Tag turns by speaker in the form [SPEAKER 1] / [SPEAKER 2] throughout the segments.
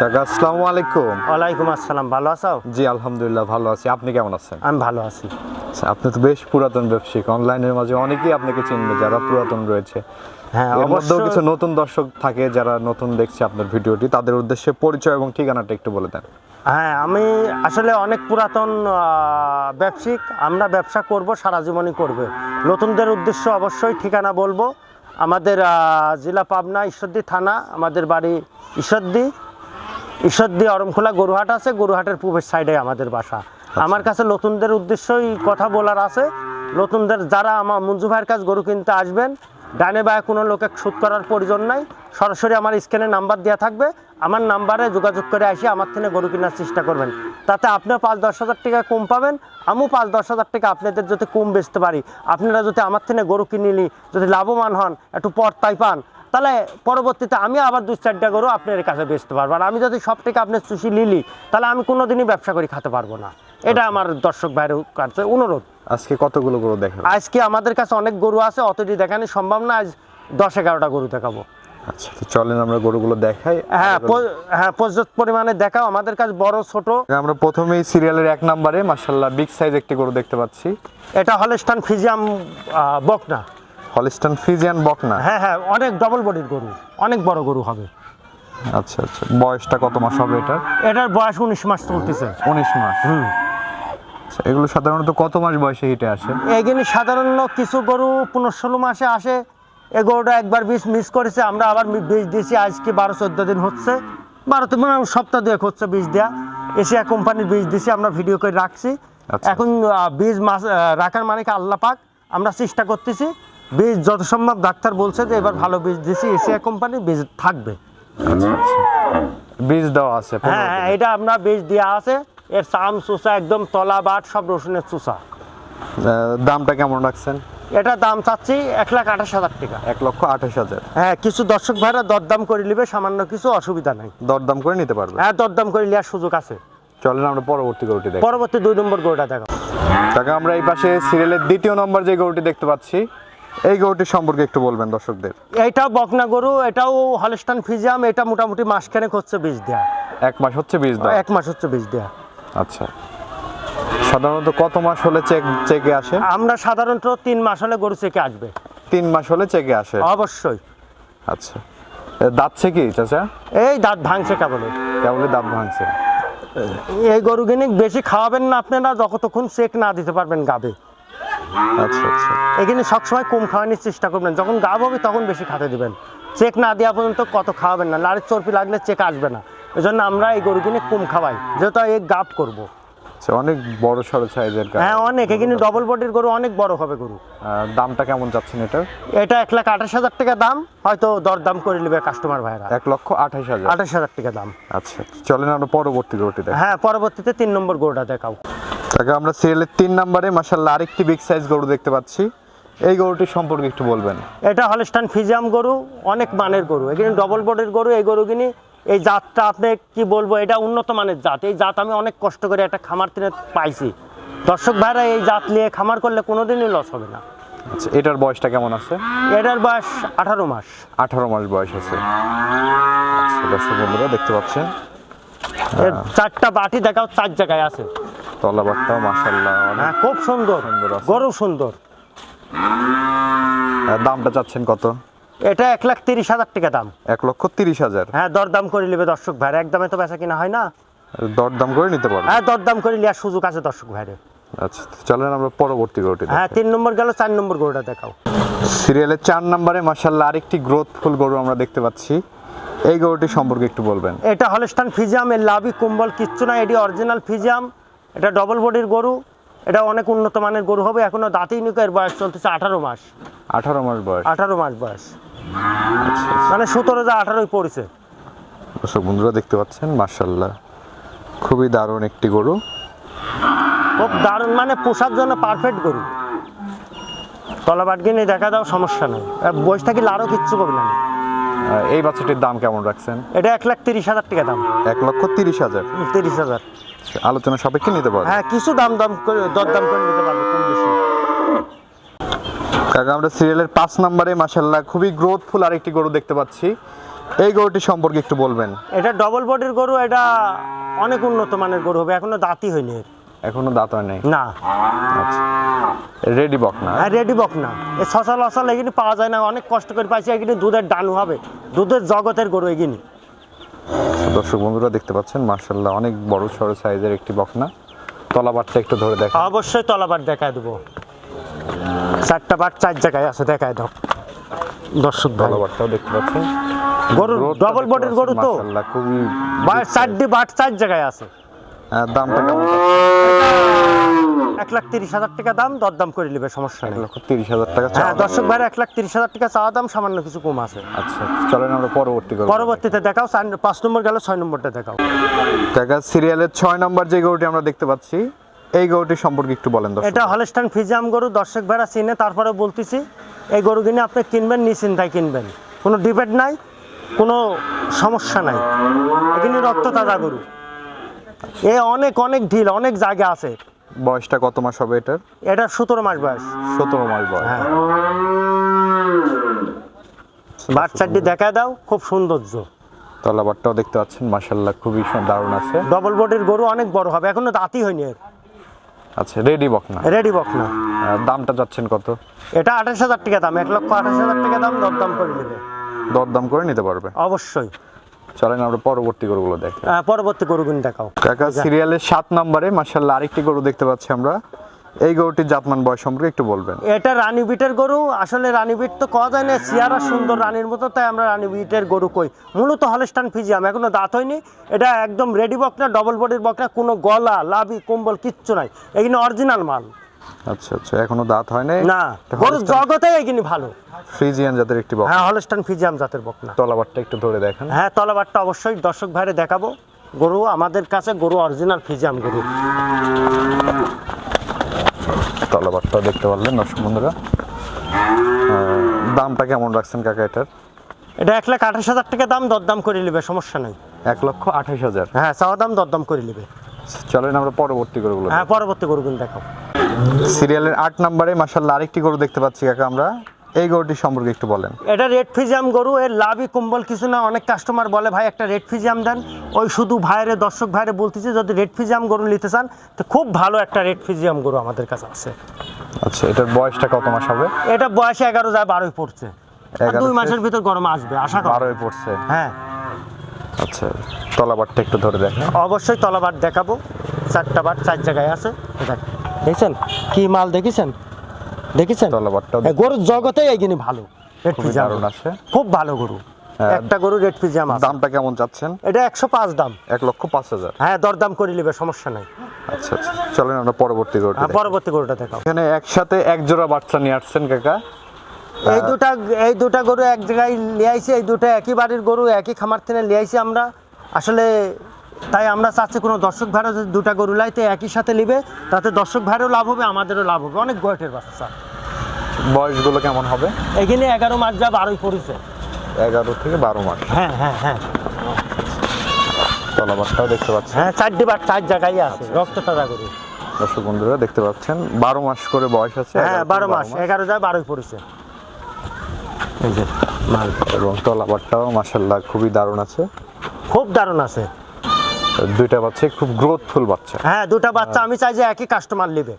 [SPEAKER 1] কাকা আসসালামু আলাইকুম।
[SPEAKER 2] ওয়ালাইকুম আসসালাম ভালো আছো?
[SPEAKER 1] জি আলহামদুলিল্লাহ ভালো আছি। আপনি কেমন আছেন?
[SPEAKER 2] আমি ভালো আছি।
[SPEAKER 1] আচ্ছা, আপনি তো বেশ পুরাতন ব্যবসায়িক। অনলাইনের মাঝে অনেকেই আপনাকে চিনবে যারা পুরাতন রয়েছে।
[SPEAKER 2] হ্যাঁ অবশ্যই
[SPEAKER 1] কিছু নতুন দর্শক থাকে যারা নতুন দেখছে আপনার ভিডিওটি তাদের উদ্দেশ্যে পরিচয় এবং ঠিকানাটা একটু বলে দেন।
[SPEAKER 2] হ্যাঁ আমি আসলে অনেক পুরাতন ব্যবসায়িক। আমরা ব্যবসা করব সারা জীবনই করবে। নতুনদের উদ্দেশ্য অবশ্যই ঠিকানা বলব। আমাদের আহ, জেলা পাবনা ঈশ্বরদী থানা আমাদের বাড়ি ঈশ্বরদী। ঈশ্বরদী অরমখোলা গরুহাট আছে গরুহাটের পূবের সাইডে আমাদের বাসা। আমার কাছে নতুনদের উদ্দেশ্যই কথা বলার আছে। নতুনদের যারা আমার মঞ্জু ভাইয়ের কাছে গরু কিনতে আসবেন ডানে বায়ে কোনো লোকে সুদ করার প্রয়োজন নাই। সরাসরি আমার স্ক্যানে নাম্বার দেওয়া থাকবে। আমার নাম্বারে যোগাযোগ করে আসি আমার থেকে গরু কেনার চেষ্টা করবেন। তাতে আপনিও পাঁচ দশ হাজার টাকা কম পাবেন আমিও পাঁচ দশ হাজার টাকা আপনাদের যদি কম বেচতে পারি। আপনারা যদি আমার থেকে গরু কিনিলি যদি লাভবান হন একটু পর্তায় পান তাহলে পরবর্তীতে আমি আবার দু চারটা গরু আপনার কাছে বেচতে পারব। আর আমি যদি সব থেকে আপনার চুষি লিলি তাহলে আমি কোনোদিনই ব্যবসা করে খেতে পারব না। এটা আমার দর্শক ভাইয়ের কাছে অনুরোধ।
[SPEAKER 1] আজকে কতগুলো গরু দেখেন
[SPEAKER 2] আজকে আমাদের কাছে অনেক গরু আছে অতটি দেখানো সম্ভব না আজ দশ এগারোটা গরু দেখাবো।
[SPEAKER 1] আচ্ছা তো চলেন আমরা গরুগুলো দেখাই।
[SPEAKER 2] হ্যাঁ হ্যাঁ পর্যাপ্ত পরিমাণে দেখাও আমাদের কাছে বড় ছোট।
[SPEAKER 1] আমরা প্রথমেই সিরিয়ালের এক নম্বরে মার্শাল্লাহ বিগ সাইজ একটি গরু দেখতে পাচ্ছি।
[SPEAKER 2] এটা হলস্টান ফিজিয়াম বকনা।
[SPEAKER 1] হলিস্টান ফিজিয়ান বকনা?
[SPEAKER 2] হ্যাঁ হ্যাঁ অনেক ডবল বডির গরু অনেক বড় গরু হবে।
[SPEAKER 1] আচ্ছা আচ্ছা বয়সটা কত মাস হবে এটার?
[SPEAKER 2] এটার বয়স উনিশ মাস চলতেছে।
[SPEAKER 1] উনিশ মাস।
[SPEAKER 2] হুম।
[SPEAKER 1] আচ্ছা, এগুলো সাধারণত কত মাস বয়সে হিটে আসে?
[SPEAKER 2] এগুলি সাধারণ কিছু গরু পনেরো ষোলো মাসে আসে। এ গরুটা একবার বীজ মিস করেছে আমরা আবার বীজ দিয়েছি আজকে বারো চোদ্দ দিন হচ্ছে। বারো তো মানে সপ্তাহ দুয়েক হচ্ছে বীজ দেওয়া এশিয়া কোম্পানির বীজ দিয়েছি আমরা ভিডিও করে রাখছি।
[SPEAKER 1] আচ্ছা।
[SPEAKER 2] এখন বীজ মাস রাখার মানে কি আল্লাহ পাক আমরা চেষ্টা করতেছি বীজ যত সম্ভব ডাক্তার বলছে যে এবার ভালো বীজ দিছি এশিয়া কোম্পানির বীজ থাকবে।
[SPEAKER 1] বীজ দেওয়া আছে
[SPEAKER 2] হ্যাঁ এটা আমরা বীজ দেওয়া আছে এর চাম চুষা একদম তলা বাট সব রসুনের চুষা
[SPEAKER 1] দামটা কেমন রাখছেন?
[SPEAKER 2] এটা দাম চাচ্ছি এক লাখ আঠাশ হাজার টাকা।
[SPEAKER 1] এক লক্ষ আঠাশ হাজার।
[SPEAKER 2] হ্যাঁ কিছু দর্শক ভাইরা দরদাম করে নিবে সামান্য কিছু অসুবিধা নাই।
[SPEAKER 1] দরদাম করে নিতে পারবে?
[SPEAKER 2] হ্যাঁ দরদাম করে নেওয়ার সুযোগ আছে।
[SPEAKER 1] চলেন আমরা পরবর্তী গরুটি দেখি।
[SPEAKER 2] পরবর্তী দুই নম্বর গরুটা দেখো
[SPEAKER 1] টাকা আমরা এই পাশে সিরিয়ালের দ্বিতীয় নম্বর যে গরুটি দেখতে পাচ্ছি এই গরুটির সম্পর্কে একটু বলবেন দর্শকদের।
[SPEAKER 2] এটা বকনা গরু এটাও হলস্টান ফিজিয়াম এটা মোটামুটি মাসখানেক হচ্ছে বীজ দেয়া।
[SPEAKER 1] এক মাস হচ্ছে বীজ দেওয়া
[SPEAKER 2] এক মাস হচ্ছে বীজ দেয়া।
[SPEAKER 1] আচ্ছা। সাধারণত কত মাস হলে চেক চেকে আসে?
[SPEAKER 2] আমরা সাধারণত তিন মাস হলে গরু চেকে আসবে।
[SPEAKER 1] তিন মাস হলে চেকে আসে?
[SPEAKER 2] অবশ্যই।
[SPEAKER 1] আচ্ছা। দাঁতছে কি চাচা?
[SPEAKER 2] এই দাঁত ভাঙছে কেবলে।
[SPEAKER 1] কেবলই দাঁত ভাঙছে।
[SPEAKER 2] এই গরু কিনে বেশি খাওয়াবেন না আপনারা যতক্ষণ চেক না দিতে পারবেন গাবে।
[SPEAKER 1] আচ্ছা আচ্ছা।
[SPEAKER 2] এখানে সবসময় কম খাওয়ানোর চেষ্টা করবেন। যখন গাব হবে তখন বেশি খেতে দিবেন। চেক না দেওয়া পর্যন্ত কত খাওয়াবেন না। লাড়ের চর্বি লাগলে চেক আসবে না। এই জন্য আমরা এই গরু কিনে কম খাওয়াই। যেহেতু এই গাব করব।
[SPEAKER 1] আচ্ছা অনেক বড় সড়ো সাইজের।
[SPEAKER 2] হ্যাঁ অনেক। এখানে ডবল বডির গরু অনেক বড় হবে গরু।
[SPEAKER 1] দামটা কেমন যাচ্ছেন এটার?
[SPEAKER 2] এটা এক লাখ আঠাশ হাজার টাকা দাম। হয়তো দরদাম করে নেবে কাস্টমার ভাইরা।
[SPEAKER 1] এক লক্ষ আঠাশ হাজার।
[SPEAKER 2] আঠাশ হাজার টাকা দাম।
[SPEAKER 1] আচ্ছা চলেন আমরা পরবর্তী গরুটি দেখি।
[SPEAKER 2] হ্যাঁ পরবর্তীতে তিন নম্বর গরুটা দেখাও।
[SPEAKER 1] তাকে আমরা সিরিয়ালের তিন নম্বরে মাসাল্লাহ আরেকটি বিগ সাইজ গরু দেখতে পাচ্ছি। এই গরুটির সম্পর্কে একটু বলবেন।
[SPEAKER 2] এটা হলস্টান ফিজিয়াম গরু অনেক মানের গরু। এখানে ডবল বডির গরু এই গরু কিনি এই জাতটা আপনি কি বলব এটা উন্নত মানের জাত। এই জাত আমি অনেক কষ্ট করে একটা খামার কিনে পাইছি। দর্শক ভাইরা এই জাত নিয়ে খামার করলে কোনোদিনই লস হবে না।
[SPEAKER 1] আচ্ছা এটার বয়সটা কেমন আছে?
[SPEAKER 2] এটার বয়স আঠারো মাস।
[SPEAKER 1] আঠারো মাস বয়স আছে। আচ্ছা দর্শক বন্ধুরা দেখতে পাচ্ছেন।
[SPEAKER 2] এর চারটা বাটি দেখাও চার জায়গায় আছে।
[SPEAKER 1] তলাবারটাও মাসাল্লাহ
[SPEAKER 2] হ্যাঁ খুব সুন্দর।
[SPEAKER 1] সুন্দর।
[SPEAKER 2] গরু সুন্দর।
[SPEAKER 1] দামটা চাচ্ছেন কত?
[SPEAKER 2] এটা এক লাখ তিরিশ হাজার টাকা দাম।
[SPEAKER 1] এক লক্ষ তিরিশ হাজার?
[SPEAKER 2] হ্যাঁ দরদাম করে নেবে দর্শক ভাইরা। একদমে তো বেচা কিনা হয় না।
[SPEAKER 1] দরদাম করে নিতে পারবেন
[SPEAKER 2] হ্যাঁ দরদাম করে নেওয়ার সুযোগ আছে দর্শক ভাইরে
[SPEAKER 1] আচ্ছা চলেন আমরা পরবর্তী গরুটি
[SPEAKER 2] হ্যাঁ তিন নম্বর গেল চার নম্বর গরুটা দেখাও।
[SPEAKER 1] সিরিয়ালের চার নম্বরে মাসাল্লাহ আরেকটি গ্রোথফুল গরু আমরা দেখতে পাচ্ছি। এই গরুটি সম্পর্কে একটু বলবেন।
[SPEAKER 2] এটা হলস্টান ফিজিয়াম এর লাভি কুম্বল কিচ্ছু না এটি অরিজিনাল ফিজিয়াম। এটা ডবল বডির গরু এটা অনেক উন্নত মানের গরু হবে এখনও দাঁতেই নিক এর বয়স চলতেছে আঠারো মাস।
[SPEAKER 1] আঠারো মাস বয়স।
[SPEAKER 2] আঠারো মাস বয়স।
[SPEAKER 1] আচ্ছা,
[SPEAKER 2] মানে সতেরো যা আঠারোই পড়েছে।
[SPEAKER 1] দর্শক বন্ধুরা দেখতে পাচ্ছেন মার্শাল্লাহ খুবই দারুণ একটি গরু।
[SPEAKER 2] খুব দারুণ মানে পোষার জন্য পারফেক্ট গরু। তলাবাট কিনে দেখা দাও সমস্যা নেই। বয়স থাকি আরও কিচ্ছু করবে না।
[SPEAKER 1] এই বাচ্চাটির দাম কেমন রাখছেন?
[SPEAKER 2] এটা এক লাখ তিরিশ হাজার টাকা দাম।
[SPEAKER 1] এক লক্ষ তিরিশ হাজার।
[SPEAKER 2] তিরিশ হাজার।
[SPEAKER 1] আলোচনা সাপেক্ষে নিতে পারবেন
[SPEAKER 2] হ্যাঁ কিছু দাম দাম করে দরদাম করে নিতে পারবে কম বেশি।
[SPEAKER 1] কাকা আমরা সিরিয়ালের পাঁচ নম্বরে মাসাল্লাহ খুবই গ্রোথফুল আরেকটি গরু দেখতে পাচ্ছি। এই গরুটি সম্পর্কে একটু বলবেন।
[SPEAKER 2] এটা ডবল বডির গরু এটা অনেক উন্নত মানের গরু হবে এখনও দাঁতই হয়নি
[SPEAKER 1] এখনও দাঁত হয় নাই?
[SPEAKER 2] না।
[SPEAKER 1] আচ্ছা। রেডি বক না?
[SPEAKER 2] আর রেডি বক না। এ সসাল অসাল এগুলি পাওয়া যায় না অনেক কষ্ট করে পাইছি এগুলি দুধের ডানু হবে দুধের জগতের গরু এগুলি।
[SPEAKER 1] আচ্ছা, দর্শক বন্ধুরা দেখতে পাচ্ছেন মার্শাল্লাহ অনেক বড় সড়ো সাইজের একটি বকনা। তলাবারটা একটু ধরে দেখা
[SPEAKER 2] অবশ্যই তলাবার দেখায় দেবো। চারটা বার চার জায়গায় আছে দেখায় দাও। দর্শক
[SPEAKER 1] তলাবারটাও দেখতে পাচ্ছেন।
[SPEAKER 2] গরু ডবল বডির গরু তো।
[SPEAKER 1] খুবই
[SPEAKER 2] চারটি বাট চার জায়গায় আছে।
[SPEAKER 1] আহ, দামটা কেমন?
[SPEAKER 2] এক লাখ তিরিশ হাজার টাকা দাম দরদাম করে নেবে সমস্যা নেই।
[SPEAKER 1] লক্ষ তিরিশ হাজার টাকা
[SPEAKER 2] হ্যাঁ দর্শক ভাইরা এক লাখ তিরিশ হাজার টাকা চাওয়া দাম সামান্য কিছু কম আছে।
[SPEAKER 1] আচ্ছা চলেন আমরা পরবর্তী
[SPEAKER 2] পরবর্তীতে দেখাও পাঁচ নম্বর গেল ছয় নম্বরটা দেখাও।
[SPEAKER 1] টাকা সিরিয়ালের ছয় নম্বর যে গরুটি আমরা দেখতে পাচ্ছি এই গরুটি সম্পর্কে একটু বলেন
[SPEAKER 2] এটা হলস্টান ফিজিয়াম গরু দর্শক ভাইরা চিনে তারপরে বলতেছি এই গরু কিনে আপনি কিনবেন নিশ্চিন্তায় কিনবেন। কোনো ডিবেট নাই কোনো সমস্যা নাই। এখানে রক্ত তাজা গরু। এ অনেক অনেক ঢিল অনেক জায়গা আছে।
[SPEAKER 1] বয়সটা কত মাস হবে এটার?
[SPEAKER 2] এটা সতেরো মাস বয়স।
[SPEAKER 1] সতেরো মাস বয়স।
[SPEAKER 2] হ্যাঁ। বাচ্চাটি দেখা দাও খুব সৌন্দর্য।
[SPEAKER 1] তলাবারটাও দেখতে পাচ্ছেন মাসাল্লাহ খুবই দারুণ আছে।
[SPEAKER 2] ডবল বডির গরু অনেক বড় হবে এখনও দাঁতই হয়নি এর।
[SPEAKER 1] আচ্ছা রেডি বক না?
[SPEAKER 2] রেডি বক না।
[SPEAKER 1] দামটা যাচ্ছেন কত?
[SPEAKER 2] এটা আঠাশ হাজার টাকা দাম এক লক্ষ আঠাশ হাজার টাকা দাম দরদাম করে নেবে।
[SPEAKER 1] দরদাম করে নিতে পারবে।
[SPEAKER 2] অবশ্যই।
[SPEAKER 1] চলেন আমরা পরবর্তী গরুগুলো দেখি।
[SPEAKER 2] পরবর্তী গরুগুলি দেখাও।
[SPEAKER 1] কাকা সিরিয়ালের সাত নম্বরে মাসাল্লাহ আরেকটি গরু দেখতে পাচ্ছি আমরা। এই গরুটির জাতমান বয়স সম্পর্কে একটু বলবেন।
[SPEAKER 2] এটা রানী বিটের গরু। আসলে রানী বিট তো কওয়া যায় না সিয়ারা সুন্দর রানীর মতো তাই আমরা রানী বিটের গরু কই। মূলত হলস্টান ফিজিয়াম এখনও দাঁত হয়নি। এটা একদম রেডি বকনা ডবল বডির বকনা কোনো গলা লাভি কম্বল কিচ্ছু নাই। এখানে অরিজিনাল মাল।
[SPEAKER 1] আচ্ছা আচ্ছা। এখনও দাঁত হয় নাই?
[SPEAKER 2] না গরুর জগতে এখানে ভালো।
[SPEAKER 1] ফ্রিজিয়ান জাতের একটি বক
[SPEAKER 2] হ্যাঁ হলস্টান ফিজিয়াম জাতের বকনা।
[SPEAKER 1] তলাবারটা একটু ধরে দেখেন।
[SPEAKER 2] হ্যাঁ তলাবারটা অবশ্যই দর্শক ভাইরে দেখাবো। গরু আমাদের কাছে গরু অরিজিনাল গরু।
[SPEAKER 1] তলাবারটাও দেখতে পারলেন দর্শক বন্ধুরা। দামটা কেমন রাখছেন কাকা এটার?
[SPEAKER 2] এটা এক লাখ আঠাশ হাজার টাকা দাম দরদাম করে নেবে সমস্যা নেই।
[SPEAKER 1] এক লক্ষ আঠাশ হাজার?
[SPEAKER 2] হ্যাঁ চাওয়া দাম দরদাম করে নেবে।
[SPEAKER 1] চলেন আমরা পরবর্তী গরুগুলো
[SPEAKER 2] হ্যাঁ পরবর্তী গরুগুলো দেখাও
[SPEAKER 1] সিরিয়ালের আট নম্বরে মাসাল্লাহ আরেকটি গরু দেখতে পাচ্ছি কাকা আমরা। এই গরুটি সম্পর্কে একটু বলেন।
[SPEAKER 2] এটা রেড ফিজিয়াম গরু এর লাভই কুম্বল কিছু না অনেক কাস্টমার বলে ভাই একটা রেড ফিজিয়াম দেন। ওই শুধু ভাইরে দর্শক ভাইরে বলতেছে যদি রেড ফিজিয়াম গরু নিতে চান তো খুব ভালো একটা রেড ফিজিয়াম গরু আমাদের কাছে আছে।
[SPEAKER 1] আচ্ছা এটার বয়সটা কত মাস হবে?
[SPEAKER 2] এটা বয়সে এগারো যায় বারোই পড়ছে। দুই মাসের ভিতর গরম আসবে আশা করি।
[SPEAKER 1] বারোয় পড়ছে।
[SPEAKER 2] হ্যাঁ।
[SPEAKER 1] আচ্ছা তলাবারটা একটু ধরে দেখেন।
[SPEAKER 2] অবশ্যই তলাবার দেখাবো চারটা বার চার জায়গায় আছে দেখ। দেখছেন? কি মাল দেখেছেন? দেখেছেন? এই গরুর জগতে এইখানে ভালো।
[SPEAKER 1] আছে।
[SPEAKER 2] খুব ভালো গরু।
[SPEAKER 1] হ্যাঁ।
[SPEAKER 2] একটা গরু রেড ফিজিয়াম
[SPEAKER 1] দামটা কেমন চাচ্ছেন?
[SPEAKER 2] এটা একশো পাঁচ দাম।
[SPEAKER 1] এক লক্ষ পাঁচ হাজার।
[SPEAKER 2] হ্যাঁ দরদাম করে নেবে সমস্যা নাই।
[SPEAKER 1] আচ্ছা আচ্ছা। চলেন আমরা পরবর্তী গরুটি
[SPEAKER 2] হ্যাঁ পরবর্তী গরুটা দেখাও।
[SPEAKER 1] এখানে একসাথে এক জোড়া বাচ্চা নিয়ে আসছেন কাকা।
[SPEAKER 2] এই দুটা এই দুটা গরু এক জায়গায় নিয়ে আইছি এই দুটা একই বাড়ির গরু একই খামার থেকে নিয়ে আইছি আমরা। আসলে তাই আমরা চাচ্ছি কোনো দর্শক ভাইরা যদি দুটা গরু লাইতে একই সাথে নিবে তাতে দর্শক ভাইরও লাভ হবে আমাদেরও লাভ হবে। অনেক গোয়েটের বাচ্চা
[SPEAKER 1] বয়সগুলো কেমন হবে?
[SPEAKER 2] এখানে এগারো মাস যা বারোই পড়েছে।
[SPEAKER 1] এগারো থেকে বারো মাস।
[SPEAKER 2] হ্যাঁ হ্যাঁ হ্যাঁ।
[SPEAKER 1] তলাবারটাও দেখতে পাচ্ছেন।
[SPEAKER 2] হ্যাঁ চারটি বার চার জায়গায় আছে রক্ত তাজা গরু।
[SPEAKER 1] দর্শক বন্ধুরা দেখতে পাচ্ছেন বারো মাস করে বয়স আছে
[SPEAKER 2] হ্যাঁ বারো মাস এগারো যায় বারোই পড়েছে। এই যে
[SPEAKER 1] এবং তলাবারটাও মাসাল্লাহ খুবই দারুণ আছে।
[SPEAKER 2] খুব দারুণ আছে।
[SPEAKER 1] দুইটা বাচ্চা খুব গ্রোথফুল বাচ্চা।
[SPEAKER 2] হ্যাঁ দুটা বাচ্চা আমি চাই যে একই কাস্টমার নেবে।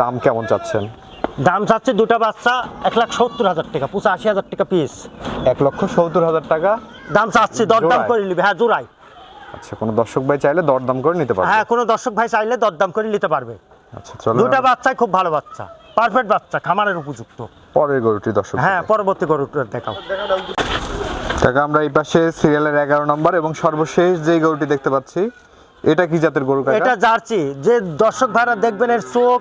[SPEAKER 1] দাম কেমন চাচ্ছেন?
[SPEAKER 2] দাম চাচ্ছে দুটো বাচ্চা এক লাখ সত্তর হাজার টাকা পঁচাশি হাজার টাকা পিস
[SPEAKER 1] এক লক্ষ সত্তর হাজার টাকা?
[SPEAKER 2] দাম চাচ্ছি দরদাম? করে নিবে হ্যাঁ জোড়াই
[SPEAKER 1] আচ্ছা কোনো দর্শক ভাই চাইলে দরদাম করে নিতে পারবে?
[SPEAKER 2] হ্যাঁ কোনো দর্শক ভাই চাইলে দরদাম করে নিতে পারবে।
[SPEAKER 1] আচ্ছা চলো
[SPEAKER 2] দুটো বাচ্চাই খুব ভালো বাচ্চা পারফেক্ট বাচ্চা খামারের উপযুক্ত।
[SPEAKER 1] পরের গরুটি দর্শক
[SPEAKER 2] হ্যাঁ পরবর্তী গরুটা দেখাও।
[SPEAKER 1] টাকা আমরা এই পাশে সিরিয়ালের এগারো নম্বর এবং সর্বশেষ যে গরুটি দেখতে পাচ্ছি এটা কি জাতের গরু কাকা?
[SPEAKER 2] এটা জার্সি। যে দর্শক ভাইরা দেখবেন এর চোখ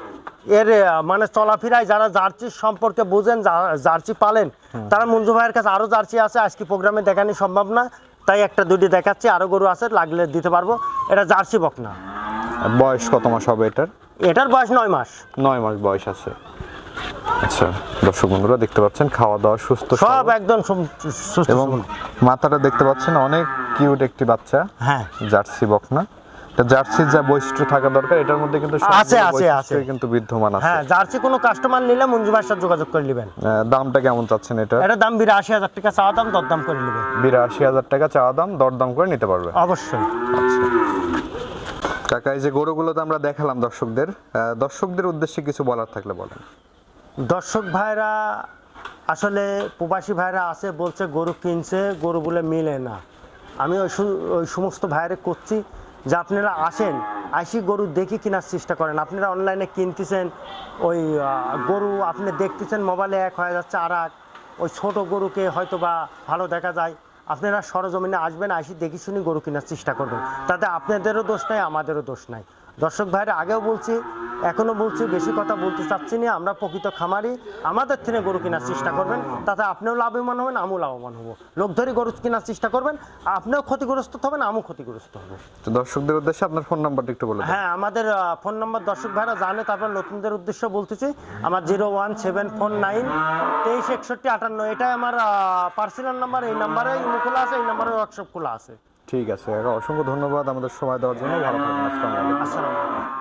[SPEAKER 2] এর মানে চলাফেরায় যারা জার্সি সম্পর্কে বুঝেন জার্সি পালেন তারা মঞ্জু ভাইয়ের কাছে আরও জার্সি আছে আজকে প্রোগ্রামে দেখানি সম্ভব না তাই একটা দুটি দেখাচ্ছি আরও গরু আছে লাগলে দিতে পারব। এটা জার্সি বকনা।
[SPEAKER 1] বয়স কত মাস হবে এটার?
[SPEAKER 2] এটার বয়স নয় মাস।
[SPEAKER 1] নয় মাস বয়স আছে। আচ্ছা দর্শক বন্ধুরা দেখতে পাচ্ছেন খাওয়া দাওয়া সুস্থ
[SPEAKER 2] সব একদম সুস্থ
[SPEAKER 1] এবং মাথাটা দেখতে পাচ্ছেন অনেক কিউট একটি বাচ্চা।
[SPEAKER 2] হ্যাঁ।
[SPEAKER 1] জার্সি বকনা। জার্সির যা বৈশিষ্ট্য থাকা দরকার এটার মধ্যে কিন্তু
[SPEAKER 2] আছে, আছে, আছে।
[SPEAKER 1] কিন্তু বিদ্যমান আছে।
[SPEAKER 2] হ্যাঁ জার্সি কোনো কাস্টমার নিলে মঞ্জু ভাইয়ের সাথে যোগাযোগ করে নেবেন।
[SPEAKER 1] দামটা কেমন চাচ্ছেন এটা?
[SPEAKER 2] এটা দাম বিরাশি হাজার টাকা চাওয়া দাম দরদাম করে নেবে।
[SPEAKER 1] বিরাশি হাজার টাকা চাওয়া দাম দরদাম করে নিতে পারবে।
[SPEAKER 2] অবশ্যই।
[SPEAKER 1] আচ্ছা। কাকা এই যে গরুগুলো তো আমরা দেখালাম দর্শকদের দর্শকদের উদ্দেশ্যে কিছু বলার থাকলে বলেন।
[SPEAKER 2] দর্শক ভাইরা, আসলে প্রবাসী ভাইরা আছে, বলছে গরু কিনছে, গরু বলে মিলে না। আমি ওই ওই সমস্ত ভাইরে করছি। যে আপনারা আসেন আইসি গরু দেখে কেনার চেষ্টা করেন। আপনারা অনলাইনে কিনতেছেন, ওই গরু আপনি দেখতেছেন মোবাইলে এক হয়ে যাচ্ছে আর এক। ওই ছোটো গরুকে হয়তো বা ভালো দেখা যায়। আপনারা সরজমিনে আসবেন আইসি দেখে শুনি গরু কেনার চেষ্টা করবেন। তাতে আপনাদেরও দোষ নাই, আমাদেরও দোষ নাই। দর্শক ভাইরা আগেও বলছি এখনও বলছি বেশি কথা বলতে চাচ্ছি না আমরা প্রকৃত খামারি আমাদের থেকে গরু কেনার চেষ্টা করবেন তাতে আপনিও লাভবান হবেন আমিও লাভবান হব। লোক ধরে গরু কেনার চেষ্টা করবেন আপনিও ক্ষতিগ্রস্ত হবেন আমিও ক্ষতিগ্রস্ত হব।
[SPEAKER 1] তো দর্শকদের উদ্দেশ্যে আপনার ফোন নাম্বারটা একটু বলুন
[SPEAKER 2] হ্যাঁ আমাদের ফোন নম্বর দর্শক ভাইরা জানে তারপর নতুনদের উদ্দেশ্য বলতেছি আমার zero one seven four nine তেইশ একষট্টি আটান্ন এটাই আমার পার্সোনাল নাম্বার এই নাম্বারে ইমো খোলা আছে এই নাম্বারে হোয়াটসঅ্যাপ খোলা আছে।
[SPEAKER 1] ঠিক আছে। অসংখ্য ধন্যবাদ আমাদের সময় দেওয়ার জন্য। ভালো থাকবেন।
[SPEAKER 2] আসসালামু আলাইকুম।